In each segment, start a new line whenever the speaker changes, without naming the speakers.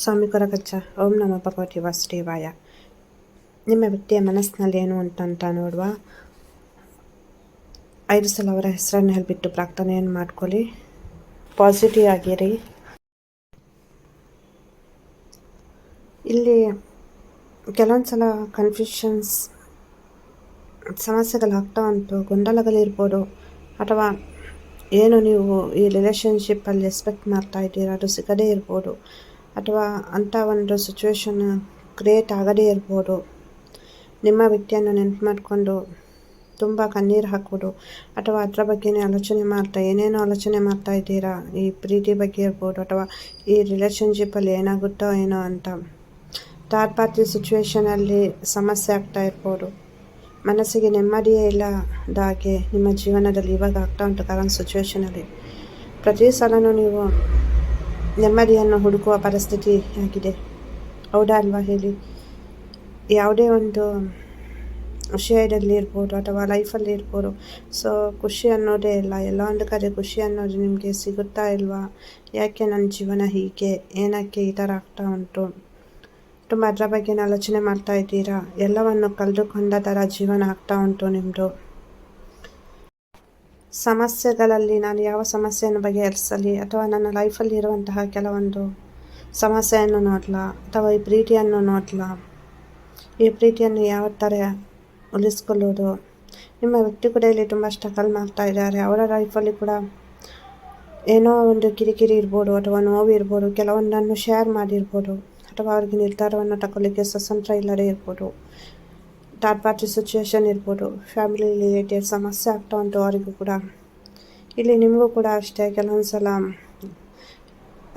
ಸ್ವಾಮಿ ಕೊರಗಜ್ಜ ಓಂ ನಮ ಭಗವತಿ ವಾಸುದೇವಾಯ. ನಿಮ್ಮ ವ್ಯಕ್ತಿಯ ಮನಸ್ಸಿನಲ್ಲಿ ಏನು ಅಂತ ನೋಡುವ. ಐದು ಸಲ ಅವರ ಹೆಸರನ್ನು ಹೇಳಿಬಿಟ್ಟು ಪ್ರಾರ್ಥನೆಯನ್ನು ಮಾಡ್ಕೊಳ್ಳಿ. ಪಾಸಿಟಿವ್ ಆಗಿರಿ. ಇಲ್ಲಿ ಕೆಲವೊಂದು ಸಲ ಕನ್ಫ್ಯೂಷನ್ಸ್ ಸಮಸ್ಯೆಗಳಾಗ್ತಾ ಉಂಟು ಗೊಂದಲಗಳಿರ್ಬೋದು ಅಥವಾ ಏನು ನೀವು ಈ ರಿಲೇಷನ್ಶಿಪ್ಪಲ್ಲಿ ಎಕ್ಸ್ಪೆಕ್ಟ್ ಮಾಡ್ತಾ ಇದ್ದೀರಾ, ಅದು ಸಿಗದೇ ಇರ್ಬೋದು. ಅಥವಾ ಅಂಥ ಒಂದು ಸಿಚುವೇಶನ್ ಕ್ರಿಯೇಟ್ ಆಗದೇ ಇರ್ಬೋದು. ನಿಮ್ಮ ವ್ಯಕ್ತಿಯನ್ನು ನೆನಪು ಮಾಡಿಕೊಂಡು ತುಂಬ ಕಣ್ಣೀರು ಹಾಕೋದು ಅಥವಾ ಅದರ ಬಗ್ಗೆನೇ ಆಲೋಚನೆ ಮಾಡ್ತಾ, ಏನೇನು ಆಲೋಚನೆ ಮಾಡ್ತಾ ಇದ್ದೀರಾ? ಈ ಪ್ರೀತಿ ಬಗ್ಗೆ ಇರ್ಬೋದು, ಅಥವಾ ಈ ರಿಲೇಷನ್ಶಿಪ್ಪಲ್ಲಿ ಏನಾಗುತ್ತೋ ಏನೋ ಅಂತ. ಥರ್ಡ್ ಪಾರ್ಟಿ ಸಿಚುವೇಶನಲ್ಲಿ ಸಮಸ್ಯೆ ಆಗ್ತಾ ಇರ್ಬೋದು. ಮನಸ್ಸಿಗೆ ನೆಮ್ಮದಿಯೇ ಇಲ್ಲದಾಗೆ ನಿಮ್ಮ ಜೀವನದಲ್ಲಿ ಇವಾಗ ಆಗ್ತಾ ಉಂಟು ಕರೆಂಟ್ ಸಿಚುವೇಷನಲ್ಲಿ ಪ್ರತಿ ಸಲನೂ ನೀವು ನೆಮ್ಮದಿಯನ್ನು ಹುಡುಕುವ ಪರಿಸ್ಥಿತಿ ಆಗಿದೆ. ಹೌದಾ ಅಲ್ವಾ ಹೇಳಿ? ಯಾವುದೇ ಒಂದು ವಿಷಯದಲ್ಲಿ ಇರ್ಬೋದು ಅಥವಾ ಲೈಫಲ್ಲಿ ಇರ್ಬೋದು, ಸೊ ಖುಷಿ ಅನ್ನೋದೇ ಇಲ್ಲ. ಎಲ್ಲ ಒಂದು ಕಡೆ ಖುಷಿ ಅನ್ನೋದು ನಿಮಗೆ ಸಿಗುತ್ತಾ ಇಲ್ವಾ? ಯಾಕೆ ನನ್ನ ಜೀವನ ಹೀಗೆ? ಏನಕ್ಕೆ ಈ ಥರ ಆಗ್ತಾ ಉಂಟು? ತುಂಬ ಅದರ ಬಗ್ಗೆ ಆಲೋಚನೆ ಮಾಡ್ತಾ ಇದ್ದೀರಾ? ಎಲ್ಲವನ್ನು ಕಳೆದುಕೊಂಡ ಥರ ಜೀವನ ಆಗ್ತಾ ಉಂಟು ನಿಮ್ಮದು ಸಮಸ್ಯೆಗಳಲ್ಲಿ ನಾನು ಯಾವ ಸಮಸ್ಯೆಯನ್ನು ಬಗೆಹರಿಸಲಿ ಅಥವಾ ನನ್ನ ಲೈಫಲ್ಲಿ ಇರುವಂತಹ ಕೆಲವೊಂದು ಸಮಸ್ಯೆಯನ್ನು ನೋಡಲ ಅಥವಾ ಈ ಪ್ರೀತಿಯನ್ನು ನೋಡಲ? ಈ ಪ್ರೀತಿಯನ್ನು ಯಾವ ಥರ ಉಳಿಸ್ಕೊಳ್ಳೋದು ನಿಮ್ಮ ವ್ಯಕ್ತಿ ಕೂಡ ಇಲ್ಲಿ ತುಂಬ ಸ್ಟ್ರಗಲ್ ಮಾಡ್ತಾ ಇದ್ದಾರೆ. ಅವರ ಲೈಫಲ್ಲಿ ಕೂಡ ಏನೋ ಒಂದು ಕಿರಿಕಿರಿ ಇರ್ಬೋದು ಅಥವಾ ನೋವು ಇರ್ಬೋದು, ಕೆಲವೊಂದನ್ನು ಶೇರ್ ಮಾಡಿರ್ಬೋದು ಅಥವಾ ಅವ್ರಿಗೆ ನಿರ್ಧಾರವನ್ನು ತಗೊಳ್ಳಿಕ್ಕೆ ಸ್ವತಂತ್ರ ಇಲ್ಲದೇ ಇರ್ಬೋದು. ಥರ್ಡ್ ಪಾರ್ಟಿ ಸಿಚುವೇಶನ್ ಇರ್ಬೋದು. ಫ್ಯಾಮಿಲಿ ರಿಲೇಟೆಡ್ ಸಮಸ್ಯೆ ಆಗ್ತಾ ಉಂಟು ಅವರಿಗೂ ಕೂಡ. ಇಲ್ಲಿ ನಿಮಗೂ ಕೂಡ ಅಷ್ಟೇ ಕೆಲವೊಂದು ಸಲ.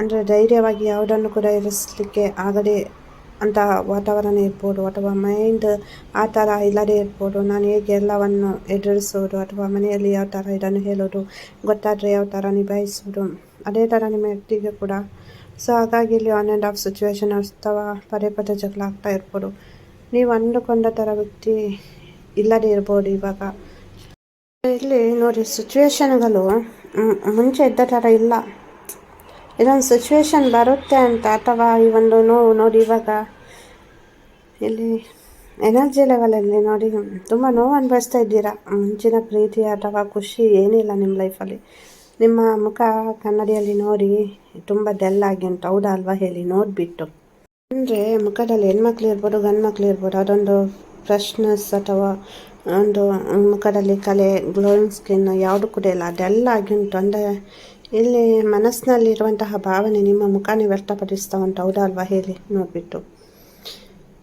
ಅಂದರೆ ಧೈರ್ಯವಾಗಿ ಯಾವುದನ್ನು ಕೂಡ ಇರಿಸಲಿಕ್ಕೆ ಆಗದೆ ಅಂತ ವಾತಾವರಣ ಇರ್ಬೋದು. ಅಥವಾ ಮೈಂಡ್ ಆ ಥರ ಇಲ್ಲದೇ ಇರ್ಬೋದು. ನಾನು ಹೇಗೆ ಎಲ್ಲವನ್ನು ಎದುರಿಸೋದು? ಅಥವಾ ಮನೆಯಲ್ಲಿ ಯಾವ ಥರ ಇದನ್ನು ಹೇಳೋದು? ಗೊತ್ತಾದರೆ ಯಾವ ಥರ ನಿಭಾಯಿಸೋದು? ಅದೇ ಥರ ನಿಮ್ಮ ವ್ಯಕ್ತಿಗೆ ಕೂಡ. ಸೊ ಹಾಗಾಗಿ ಇಲ್ಲಿ ಆನ್ ಆ್ಯಂಡ್ ಆಫ್ ಸಿಚುವೇಶನ್ ಅಥವಾ ಪದೇ ಪದೇ ಜಗಳ ಆಗ್ತಾ ಇರ್ಬೋದು. ನೀವು ಅಂದುಕೊಂಡ ಥರ ವ್ಯಕ್ತಿ ಇಲ್ಲದೇ ಇರ್ಬೋದು ಇವಾಗ. ಇಲ್ಲಿ ನೋಡಿ ಸಿಚುವೇಶನ್ಗಳು ಮುಂಚೆ ಇದ್ದ ಥರ ಇಲ್ಲ. ಇದೊಂದು ಸಿಚುವೇಶನ್ ಬರುತ್ತೆ ಅಂತ ಅಥವಾ ಈ ಒಂದು ನೋವು ನೋಡಿ ಇವಾಗ ಇಲ್ಲಿ ಎನರ್ಜಿ ಲೆವೆಲಲ್ಲಿ ನೋಡಿ, ತುಂಬ ನೋವು ಅನುಭವಿಸ್ತಾ ಇದ್ದೀರಾ? ಮುಂಚಿನ ಪ್ರೀತಿ ಅಥವಾ ಖುಷಿ ಏನಿಲ್ಲ ನಿಮ್ಮ ಲೈಫಲ್ಲಿ ನಿಮ್ಮ ಮುಖ ಕನ್ನಡಿಯಲ್ಲಿ ನೋಡಿ, ತುಂಬ ಡೆಲ್ಲಾಗಿ ಉಂಟು. ಹೌದಾ ಅಲ್ವಾ ಹೇಳಿ, ನೋಡಿಬಿಟ್ಟು. ಅಂದರೆ ಮುಖದಲ್ಲಿ ಹೆಣ್ಮಕ್ಳು ಇರ್ಬೋದು ಗಂಡು ಮಕ್ಕಳು ಇರ್ಬೋದು, ಅದೊಂದು ಫ್ರೆಶ್ನೆಸ್ ಅಥವಾ ಒಂದು ಮುಖದಲ್ಲಿ ಕಲೆ ಗ್ಲೋಯಿಂಗ್ ಸ್ಕಿನ್ ಯಾವುದು ಕೂಡ ಇಲ್ಲ. ಅದೆಲ್ಲ ಆಗಿ ಉಂಟು. ಅಂದರೆ ಇಲ್ಲಿ ಮನಸ್ಸಿನಲ್ಲಿರುವಂತಹ ಭಾವನೆ ನಿಮ್ಮ ಮುಖನೇ ವ್ಯಕ್ತಪಡಿಸ್ತಾ ಉಂಟು. ಹೌದಾ ಅಲ್ವಾ ಹೇಳಿ? ನೋಡಿಬಿಟ್ಟು.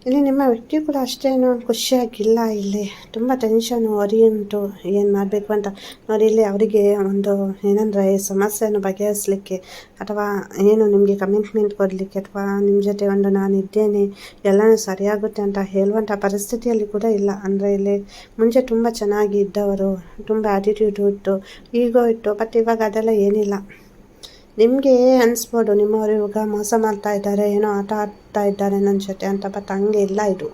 ಇಲ್ಲಿ ನಿಮ್ಮ ವ್ಯಕ್ತಿ ಕೂಡ ಅಷ್ಟೇನು ಖುಷಿಯಾಗಿಲ್ಲ, ಇಲ್ಲಿ ತುಂಬ ಟೆನ್ಷನ್ ವರಿ ಉಂಟು, ಏನು ಮಾಡಬೇಕು ಅಂತ. ನೋಡಿ, ಇಲ್ಲಿ ಅವರಿಗೆ ಒಂದು ಏನಂದರೆ ಸಮಸ್ಯೆಯನ್ನು ಬಗೆಹರಿಸಲಿಕ್ಕೆ ಅಥವಾ ಏನು ನಿಮಗೆ ಕಮಿಟ್ಮೆಂಟ್ ಕೊಡಲಿಕ್ಕೆ ಅಥವಾ ನಿಮ್ಮ ಜೊತೆ ಒಂದು ನಾನು ಇದ್ದೇನೆ ಎಲ್ಲನೂ ಸರಿಯಾಗುತ್ತೆ ಅಂತ ಹೇಳುವಂಥ ಪರಿಸ್ಥಿತಿಯಲ್ಲಿ ಕೂಡ ಇಲ್ಲ. ಅಂದರೆ ಇಲ್ಲಿ ಮುಂಚೆ ತುಂಬ ಚೆನ್ನಾಗಿ ಇದ್ದವರು, ತುಂಬ ಆ್ಯಟಿಟ್ಯೂಡ್ ಇತ್ತು ಈಗೋ ಇತ್ತು ಬಟ್ ಇವಾಗ ಅದೆಲ್ಲ ಏನಿಲ್ಲ. ನಿಮಗೆ ಅನಿಸ್ಬೋದು ನಿಮ್ಮವರು ಇವಾಗ ಮೋಸ ಮಾಡ್ತಾ ಇದ್ದಾರೆ, ಏನೋ ಆಟ ಆಡ್ತಾ ಇದ್ದಾರೆ ನನ್ನ ಜೊತೆ ಅಂತ ಬಟ್ ಹಂಗೆ ಇಲ್ಲ ಇದು.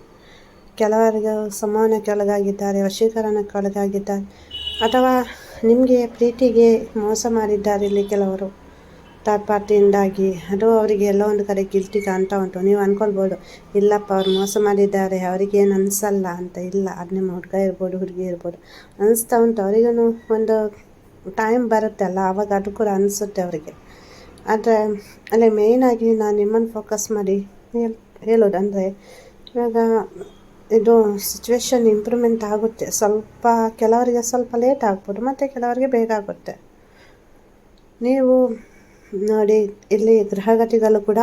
ಕೆಲವರಿಗೆ ಸಮಾನಕ್ಕೆ ಒಳಗಾಗಿದ್ದಾರೆ ವಶೀಕರಣಕ್ಕೆ ಒಳಗಾಗಿದ್ದಾರೆ. ಅಥವಾ ನಿಮಗೆ ಪ್ರೀತಿಗೆ ಮೋಸ ಮಾಡಿದ್ದಾರೆ ಇಲ್ಲಿ ಕೆಲವರು ಥರ್ಡ್ ಪಾರ್ಟಿಯಿಂದಾಗಿ ಅದು ಅವರಿಗೆ ಎಲ್ಲೋ ಒಂದು ಕಡೆ ಗಿಲ್ಟಿ ಕಾಣ್ತಾ ಉಂಟು. ನೀವು ಅಂದ್ಕೊಳ್ಬೋದು ಇಲ್ಲಪ್ಪ ಅವ್ರು ಮೋಸ ಮಾಡಿದ್ದಾರೆ ಅವರಿಗೇನು ಅನಿಸಲ್ಲ ಅಂತ. ಇಲ್ಲ, ಅದು ನಿಮ್ಮ ಹುಡುಗ ಇರ್ಬೋದು, ಹುಡುಗಿ ಇರ್ಬೋದು. ಅನಿಸ್ತಾ ಉಂಟು. ಅವರಿಗೂ ಒಂದು ಟೈಮ್ ಬರುತ್ತೆ ಅಲ್ಲ ಆವಾಗ ಅದು ಕೂಡ ಅನಿಸುತ್ತೆ ಅವರಿಗೆ. ಆದರೆ, ಅಲ್ಲೇ ಮೇಯ್ನಾಗಿ ನಾನು ನಿಮ್ಮನ್ನು ಫೋಕಸ್ ಮಾಡಿ ಹೇಳಿ, ಹೇಳೋದಂದರೆ, ಇವಾಗ ಇದು ಸಿಚುವೇಶನ್ ಇಂಪ್ರೂವ್ಮೆಂಟ್ ಆಗುತ್ತೆ. ಸ್ವಲ್ಪ ಕೆಲವರಿಗೆ ಸ್ವಲ್ಪ ಲೇಟ್ ಆಗ್ಬೋದು, ಮತ್ತು ಕೆಲವರಿಗೆ ಬೇಗ ಆಗುತ್ತೆ. ನೀವು ನೋಡಿ, ಇಲ್ಲಿ ಗ್ರಹಗತಿಗಳು ಕೂಡ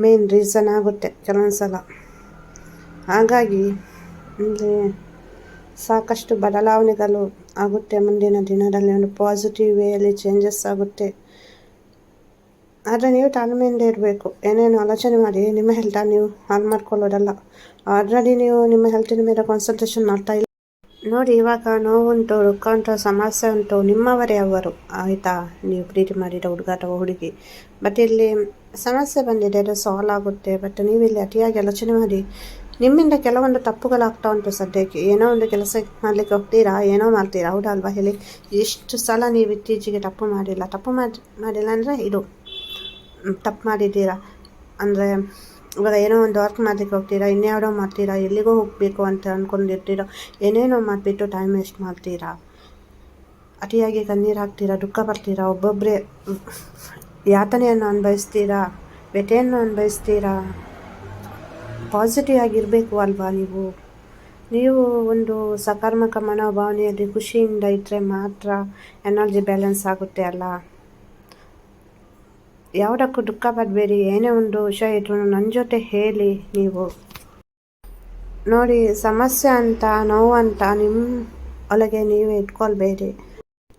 ಮೇನ್ ರೀಸನ್ ಆಗುತ್ತೆ ಕೆಲವೊಂದು ಸಲ. ಹಾಗಾಗಿ ಅಂದರೆ ಸಾಕಷ್ಟು ಬದಲಾವಣೆಗಳು ಆಗುತ್ತೆ. ಮುಂದಿನ ದಿನದಲ್ಲಿ ಒಂದು ಪಾಸಿಟಿವ್ ವೇಯಲ್ಲಿ ಚೇಂಜಸ್ ಆಗುತ್ತೆ. ಆದರೆ ನೀವು ತಾಳ್ಮೆಯಿಂದ ಇರಬೇಕು. ಏನೇನು ಆಲೋಚನೆ ಮಾಡಿ, ನಿಮ್ಮ ಹೆಲ್ತ ನೀವು ಹಾಳು ಮಾಡ್ಕೊಳ್ಳೋದಲ್ಲ. ಆಲ್ರೆಡಿ ನೀವು ನಿಮ್ಮ ಹೆಲ್ತಿನ ಮೇಲೆ ಕಾನ್ಸಂಟ್ರೇಷನ್ ಮಾಡ್ತಾ ಇಲ್ಲ ನೋಡಿ, ಇವಾಗ ನೋವುಂಟು ದುಃಖ ಉಂಟು ಸಮಸ್ಯೆ ಉಂಟು. ನಿಮ್ಮವರೇ ಅವರು. ಆಯಿತಾ? ನೀವು ಪ್ರೀತಿ ಮಾಡಿದ ಹುಡುಗ ಅಥವಾ ಹುಡುಗಿ. ಬಟ್ ಇಲ್ಲಿ ಸಮಸ್ಯೆ ಬಂದಿದೆ, ಅದು ಸಾಲ್ವ್ ಆಗುತ್ತೆ. ಬಟ್ ನೀವು ಇಲ್ಲಿ ಅತಿಯಾಗಿ ಆಲೋಚನೆ ಮಾಡಿ ನಿಮ್ಮಿಂದ ಕೆಲವೊಂದು ತಪ್ಪುಗಳಾಗ್ತಾ ಉಂಟು ಸದ್ಯಕ್ಕೆ. ಏನೋ ಒಂದು ಕೆಲಸ ಮಾಡಲಿಕ್ಕೆ ಹೋಗ್ತೀರಾ? ಏನೋ ಮಾಡ್ತೀರಾ? ಹೌದಲ್ವಾ ಹೇಳಿ. ಎಷ್ಟು ಸಲ ನೀವು ಇತ್ತೀಚೆಗೆ ತಪ್ಪು ಮಾಡಿಲ್ಲ. ತಪ್ಪು ಮಾಡಿ, ಮಾಡಿಲ್ಲ ಅಂದರೆ ಇದು ತಪ್ಪು ಮಾಡಿದ್ದೀರಾ? ಅಂದರೆ ಇವಾಗ ಏನೋ ಒಂದು ವರ್ಕ್ ಮಾಡಲಿಕ್ಕೆ ಹೋಗ್ತೀರಾ? ಇನ್ಯಾವುದೋ ಮಾಡ್ತೀರಾ? ಎಲ್ಲಿಗೋ ಹೋಗಬೇಕು ಅಂತ ಅಂದ್ಕೊಂಡಿರ್ತೀರೋ ಏನೇನೋ ಮಾಡಿಬಿಟ್ಟು ಟೈಮ್ ವೇಸ್ಟ್ ಮಾಡ್ತೀರಾ? ಅತಿಯಾಗಿ ಕಣ್ಣೀರು ಹಾಕ್ತೀರಾ? ದುಃಖ ಬರ್ತೀರಾ ಒಬ್ಬೊಬ್ಬರೇ ಯಾತನೆಯನ್ನು ಅನುಭವಿಸ್ತೀರಾ? ವ್ಯಥೆಯನ್ನು ಅನುಭವಿಸ್ತೀರಾ? ಪಾಸಿಟಿವ್ ಆಗಿರಬೇಕು ಅಲ್ವಾ ನೀವು? ನೀವು ಒಂದು ಸಕಾರಾತ್ಮಕ ಮನೋಭಾವನೆಯಲ್ಲಿ ಖುಷಿಯಿಂದ ಇದ್ದರೆ ಮಾತ್ರ ಎನರ್ಜಿ ಬ್ಯಾಲೆನ್ಸ್ ಆಗುತ್ತೆ ಅಲ್ಲ? ಯಾವುದಕ್ಕೂ ದುಃಖ ಪಡಬೇಡಿ, ಏನೇ ಒಂದು ವಿಷಯ ಇದ್ರೂ ನನ್ನ ಜೊತೆ ಹೇಳಿ ನೀವು. ನೋಡಿ, ಸಮಸ್ಯೆ ಅಂತ, ನೋವು ಅಂತ ನಿಮ್ಮ ಒಳಗೆ ನೀವೇ ಇಟ್ಕೊಳ್ಬೇಡಿ.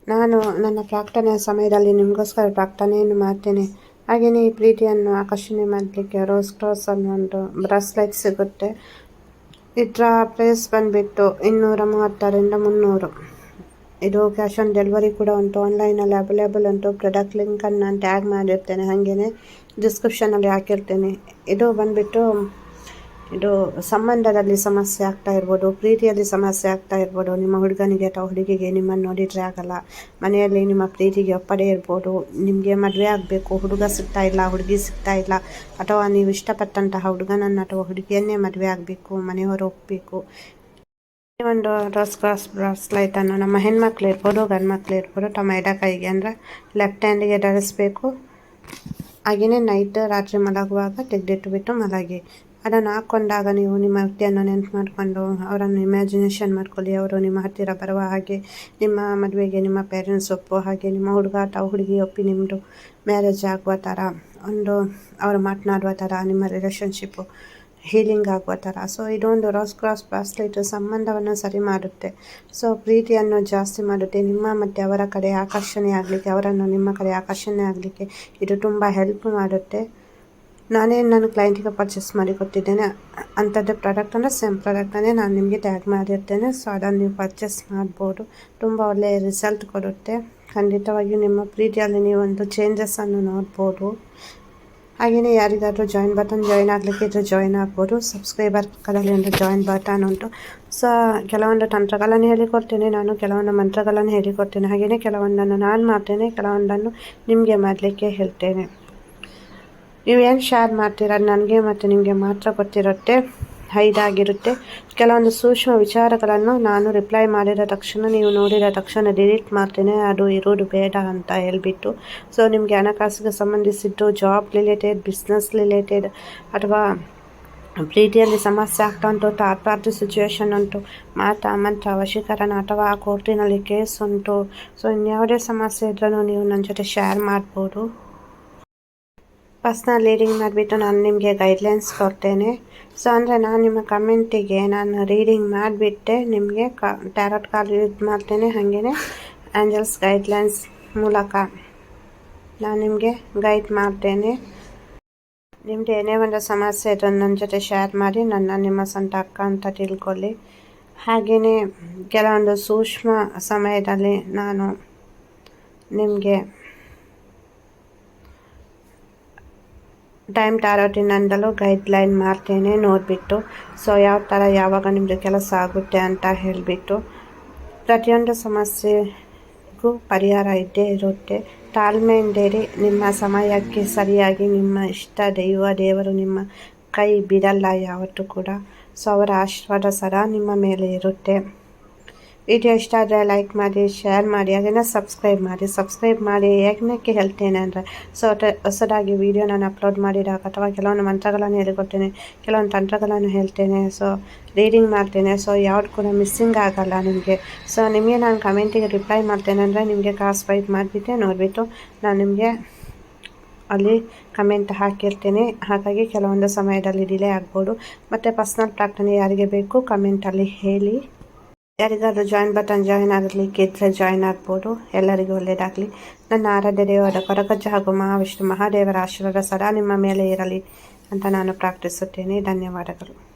ನಾನು ನನ್ನ ಪ್ರಾರ್ಥನೆ ಸಮಯದಲ್ಲಿ ನಿಮಗೋಸ್ಕರ ಪ್ರಾರ್ಥನೆಯನ್ನು ಮಾಡ್ತೇನೆ. ಹಾಗೆಯೇ ಈ ಪ್ರೀತಿಯನ್ನು ಆಕರ್ಷಣೆ ಮಾಡಲಿಕ್ಕೆ ರೋಸ್ ಕ್ರಾಸ್ ಅನ್ನೋ ಒಂದು ಬ್ರಾಸ್ಲೆಟ್ ಸಿಗುತ್ತೆ. ಇದರ ಪ್ರೈಸ್ ಬಂದುಬಿಟ್ಟು ಇನ್ನೂರ ಮೂವತ್ತರಿಂದ ಮುನ್ನೂರು. ಇದು ಕ್ಯಾಶ್ ಆನ್ ಡೆಲಿವರಿ ಕೂಡ ಉಂಟು. ಆನ್ಲೈನಲ್ಲಿ ಅವೈಲೇಬಲ್ ಉಂಟು. ಪ್ರಾಡಕ್ಟ್ ಲಿಂಕನ್ನು ನಾನು ಟ್ಯಾಗ್ ಮಾಡಿರ್ತೇನೆ. ಹಾಗೆಯೇ ಡಿಸ್ಕ್ರಿಪ್ಷನಲ್ಲಿ ಹಾಕಿರ್ತೇನೆ. ಇದು ಬಂದುಬಿಟ್ಟು ಇದು ಸಂಬಂಧದಲ್ಲಿ ಸಮಸ್ಯೆ ಆಗ್ತಾ ಇರ್ಬೋದು, ಪ್ರೀತಿಯಲ್ಲಿ ಸಮಸ್ಯೆ ಆಗ್ತಾ ಇರ್ಬೋದು, ನಿಮ್ಮ ಹುಡುಗನಿಗೆ ಅಥವಾ ಹುಡುಗಿಗೆ ನಿಮ್ಮನ್ನು ನೋಡಿದರೆ ಆಗಲ್ಲ. ಮನೆಯಲ್ಲಿ ನಿಮ್ಮ ಪ್ರೀತಿಗೆ ಒಪ್ಪದೇ ಇರ್ಬೋದು. ನಿಮಗೆ ಮದುವೆ ಆಗಬೇಕು, ಹುಡುಗ ಸಿಗ್ತಾ ಇಲ್ಲ, ಹುಡುಗಿ ಸಿಗ್ತಾ ಇಲ್ಲ, ಅಥವಾ ನೀವು ಇಷ್ಟಪಟ್ಟಂತಹ ಹುಡುಗನನ್ನು ಅಥವಾ ಹುಡುಗಿಯನ್ನೇ ಮದುವೆ ಆಗಬೇಕು, ಮನೆಯವರು ಒಪ್ಪಬೇಕು ಒಂದು ರಸ್ ಕ್ರಾಸ್ ಬ್ರಾಸ್ಲೈಟನ್ನು ನಮ್ಮ ಹೆಣ್ಮಕ್ಳು ಇರ್ಬೋದು ಗಂಡು ಇರ್ಬೋದು, ತಮ್ಮ ಎಡ ಕೈಗೆ ಅಂದರೆ ಲೆಫ್ಟ್ ಹ್ಯಾಂಡಿಗೆ ಧರಿಸ್ಬೇಕು. ಹಾಗೆಯೇ ನೈಟ್ ರಾತ್ರಿ ಮಲಗುವಾಗ ತೆಗೆದಿಟ್ಟುಬಿಟ್ಟು ಮಲಗಿ. ಅದನ್ನು ಹಾಕ್ಕೊಂಡಾಗ ನೀವು ನಿಮ್ಮ ವ್ಯಕ್ತಿಯನ್ನು ನೆನಪು ಮಾಡಿಕೊಂಡು ಅವರನ್ನು ಇಮ್ಯಾಜಿನೇಷನ್ ಮಾಡ್ಕೊಳ್ಳಿ. ಅವರು ನಿಮ್ಮ ಹತ್ತಿರ ಬರುವ ಹಾಗೆ ನಿಮ್ಮ ಮದುವೆಗೆ ನಿಮ್ಮ ಪೇರೆಂಟ್ಸ್ ಒಪ್ಪು ಹಾಗೆ ನಿಮ್ಮ ಹುಡುಗ ಅಥವಾ ಹುಡುಗಿ ಒಪ್ಪಿ ನಿಮ್ಮದು ಮ್ಯಾರೇಜ್ ಆಗುವ ಥರ, ಒಂದು ಅವರು ಮಾತನಾಡುವ ಥರ, ನಿಮ್ಮ ರಿಲೇಷನ್ಶಿಪ್ಪು ಹೀಲಿಂಗ್ ಆಗುವ ಥರ. ಸೊ ಇದೊಂದು ರೋಸ್ ಕ್ರಾಸ್ ಬ್ರಾಸ್ಲೆಟ್ ಸಂಬಂಧವನ್ನು ಸರಿ ಮಾಡುತ್ತೆ. ಸೊ ಪ್ರೀತಿಯನ್ನು ಜಾಸ್ತಿ ಮಾಡುತ್ತೆ. ನಿಮ್ಮ ಮತ್ತು ಅವರ ಕಡೆ ಆಕರ್ಷಣೆ ಆಗಲಿಕ್ಕೆ, ಅವರನ್ನು ನಿಮ್ಮ ಕಡೆ ಆಕರ್ಷಣೆ ಆಗಲಿಕ್ಕೆ ಇದು ತುಂಬ ಹೆಲ್ಪ್ ಮಾಡುತ್ತೆ. ನಾನೇ ನನ್ನ ಕ್ಲೈಂಟಿಗೆ ಪರ್ಚೇಸ್ ಮಾಡಿ ಕೊಟ್ಟಿದ್ದೇನೆ. ಅಂಥದ್ದೇ ಪ್ರಾಡಕ್ಟನ್ನು ಸೇಮ್ ಪ್ರಾಡಕ್ಟನ್ನೇ ನಾನು ನಿಮಗೆ ಟ್ಯಾಗ್ ಮಾಡಿರ್ತೇನೆ. ಸೊ ಅದನ್ನು ನೀವು ಪರ್ಚೇಸ್ ಮಾಡ್ಬೋದು. ತುಂಬ ಒಳ್ಳೆಯ ರಿಸಲ್ಟ್ ಕೊಡುತ್ತೆ. ಖಂಡಿತವಾಗಿಯೂ ನಿಮ್ಮ ಪ್ರೀತಿಯಲ್ಲಿ ನೀವು ಒಂದು ಚೇಂಜಸ್ಸನ್ನು ನೋಡ್ಬೋದು. ಹಾಗೆಯೇ ಯಾರಿಗಾದರೂ ಜಾಯಿನ್ ಬಟನ್ ಜಾಯಿನ್ ಆಗಲಿಕ್ಕೆ ಜಾಯಿನ್ ಆಗ್ಬೋದು. ಸಬ್ಸ್ಕ್ರೈಬರ್ ಪಕ್ಕದಲ್ಲಿ ಒಂದು ಜಾಯಿನ್ ಬಟನ್ ಉಂಟು. ಸೊ ಕೆಲವೊಂದು ತಂತ್ರಗಳನ್ನು ಹೇಳಿಕೊಡ್ತೇನೆ. ನಾನು ಕೆಲವೊಂದು ಮಂತ್ರಗಳನ್ನು ಹೇಳಿಕೊಡ್ತೇನೆ. ಹಾಗೆಯೇ ಕೆಲವೊಂದನ್ನು ನಾನು ಮಾಡ್ತೇನೆ. ಕೆಲವೊಂದನ್ನು ನಿಮಗೆ ಮಾಡಲಿಕ್ಕೆ ಹೇಳ್ತೇನೆ. ನೀವು ಏನು ಶೇರ್ ಮಾಡ್ತೀರ? ನನಗೆ ಮತ್ತು ನಿಮಗೆ ಮಾತ್ರ ಗೊತ್ತಿರುತ್ತೆ ಹೈದಾಗಿರುತ್ತೆ ಕೆಲವೊಂದು ಸೂಕ್ಷ್ಮ ವಿಚಾರಗಳನ್ನು ನಾನು ರಿಪ್ಲೈ ಮಾಡಿದ ತಕ್ಷಣ, ನೀವು ನೋಡಿದ ತಕ್ಷಣ ಡಿಲೀಟ್ ಮಾಡ್ತೇನೆ. ಅದು ಇರೋದು ಬೇಡ ಅಂತ ಹೇಳ್ಬಿಟ್ಟು. ಸೊ ನಿಮಗೆ ಹಣಕಾಸಿಗೆ ಸಂಬಂಧಿಸಿದ್ದು ಜಾಬ್ ರಿಲೇಟೆಡ್ ಬಿಸ್ನೆಸ್ ರಿಲೇಟೆಡ್ ಅಥವಾ ಪ್ರೀತಿಯಲ್ಲಿ ಸಮಸ್ಯೆ ಆಗ್ತಾ ಉಂಟು ತಾತ್ಪಾರ್ಥ ಸಿಚುವೇಶನ್ ಉಂಟು, ಮಾತ ಮಂತ್ರ ವಶೀಕರಣ ಅಥವಾ ಕೋರ್ಟಿನಲ್ಲಿ ಕೇಸ್ ಉಂಟು. ಸೊ ಇನ್ಯಾವುದೇ ಸಮಸ್ಯೆ ಇದ್ರೂ ನೀವು ನನ್ನ ಜೊತೆ ಶೇರ್ ಮಾಡ್ಬೋದು. ಪರ್ಸ್ನಲ್ ರೀಡಿಂಗ್ ಮಾಡಿಬಿಟ್ಟು ನಾನು ನಿಮಗೆ ಗೈಡ್ಲೈನ್ಸ್ ಕೊಡ್ತೇನೆ. ಸೊ ಅಂದರೆ ನಾನು ನಿಮ್ಮ ಕಮೆಂಟಿಗೆ ನಾನು ರೀಡಿಂಗ್ ಮಾಡಿಬಿಟ್ಟೆ, ನಿಮಗೆ ಕ ಟ್ಯಾರೋಟ್ ಕಾಲ್ ಯೂಸ್ ಮಾಡ್ತೇನೆ ಹಾಗೆಯೇ ಆ್ಯಂಜಲ್ಸ್ ಗೈಡ್ಲೈನ್ಸ್ ಮೂಲಕ ನಾನು ನಿಮಗೆ ಗೈಡ್ ಮಾಡ್ತೇನೆ. ನಿಮ್ಮದು ಏನೇ ಒಂದು ಸಮಸ್ಯೆ ಇದ್ರೂ ನನ್ನ ಜೊತೆ ಶೇರ್ ಮಾಡಿ, ನನ್ನ ನಿಮ್ಮ ಸ್ವಂತ ಅಕ್ಕ ಅಂತ ತಿಳ್ಕೊಳ್ಳಿ. ಹಾಗೆಯೇ ಕೆಲವೊಂದು ಸೂಕ್ಷ್ಮ ಸಮಯದಲ್ಲಿ ನಾನು ನಿಮಗೆ ಟೈಮ್ ಟಾರೋಟಿನಿಂದಲೂ ಗೈಡ್ಲೈನ್ ಮಾಡ್ತೇನೆ ನೋಡಿಬಿಟ್ಟು, ಸೊ ಯಾವ ಥರ ಯಾವಾಗ ನಿಮ್ಮದು ಕೆಲಸ ಆಗುತ್ತೆ ಅಂತ ಹೇಳಿಬಿಟ್ಟು, ಪ್ರತಿಯೊಂದು ಸಮಸ್ಯೆಗೂ ಪರಿಹಾರ ಇದ್ದೇ ಇರುತ್ತೆ. ತಾಳ್ಮೆಯಿಂದೇರಿ ನಿಮ್ಮ ಸಮಯಕ್ಕೆ ಸರಿಯಾಗಿ ನಿಮ್ಮ ಇಷ್ಟ ದೈವ ದೇವರು ನಿಮ್ಮ ಕೈ ಬಿಡಲ್ಲ ಯಾವತ್ತೂ ಕೂಡ. ಸೊ ಅವರ ಆಶೀರ್ವಾದ ಸದಾ ನಿಮ್ಮ ಮೇಲೆ ಇರುತ್ತೆ. ವಿಡಿಯೋ ಇಷ್ಟ ಆದರೆ ಲೈಕ್ ಮಾಡಿ ಶೇರ್ ಮಾಡಿ, ಅದನ್ನು ಸಬ್ಸ್ಕ್ರೈಬ್ ಮಾಡಿ. ಸಬ್ಸ್ಕ್ರೈಬ್ ಮಾಡಿ ಯಾಕೆ ಹೇಳ್ತೇನೆ ಅಂದರೆ ಸೊ ಹೊಸದಾಗಿ ವೀಡಿಯೋ ನಾನು ಅಪ್ಲೋಡ್ ಮಾಡಿದಾಗ ಅಥವಾ ಕೆಲವೊಂದು ಮಂತ್ರಗಳನ್ನು ಹೇಳಿಕೊಡ್ತೇನೆ, ಕೆಲವೊಂದು ತಂತ್ರಗಳನ್ನು ಹೇಳ್ತೇನೆ ಸೊ ರೀಡಿಂಗ್ ಮಾಡ್ತೇನೆ ಸೊ ಯಾವ್ದು ಕೂಡ ಮಿಸ್ಸಿಂಗ್ ಆಗಲ್ಲ ನಿಮಗೆ. ಸೊ ನಿಮಗೆ ನಾನು ಕಮೆಂಟಿಗೆ ರಿಪ್ಲೈ ಮಾಡ್ತೇನೆ ಅಂದರೆ ನಿಮಗೆ ಕಾಸ್ ವೈಟ್ ಮಾಡಿಬಿಟ್ಟೆ ನೋಡಿಬಿಟ್ಟು ನಾನು ನಿಮಗೆ ಅಲ್ಲಿ ಕಮೆಂಟ್ ಹಾಕಿರ್ತೇನೆ. ಹಾಗಾಗಿ ಕೆಲವೊಂದು ಸಮಯದಲ್ಲಿ ಡಿಲೇ ಆಗ್ಬೋದು. ಮತ್ತು ಪರ್ಸ್ನಲ್ ಪ್ರಾರ್ಥನೆ ಯಾರಿಗೆ ಬೇಕು ಕಮೆಂಟಲ್ಲಿ ಹೇಳಿ. ಯಾರಿಗಾದ್ರೂ ಜಾಯಿನ್ ಬಟನ್ ಜಾಯಿನ್ ಆಗಲಿ ಕಿದ್ರೆ ಜಾಯಿನ್ ಆಗ್ಬೋದು. ಎಲ್ಲರಿಗೂ ಒಳ್ಳೆಯದಾಗಲಿ ನನ್ನ ಆರಾಧ್ಯ ದೇವರ ಕೊರಗಜ್ಜ ಹಾಗೂ ಮಹಾವಿಷ್ಣು ಮಹಾದೇವರ ಆಶೀರ್ವಾದ ಸದಾ ನಿಮ್ಮ ಮೇಲೆ ಇರಲಿ ಅಂತ ನಾನು ಪ್ರಾರ್ಥಿಸುತ್ತೇನೆ. ಧನ್ಯವಾದಗಳು.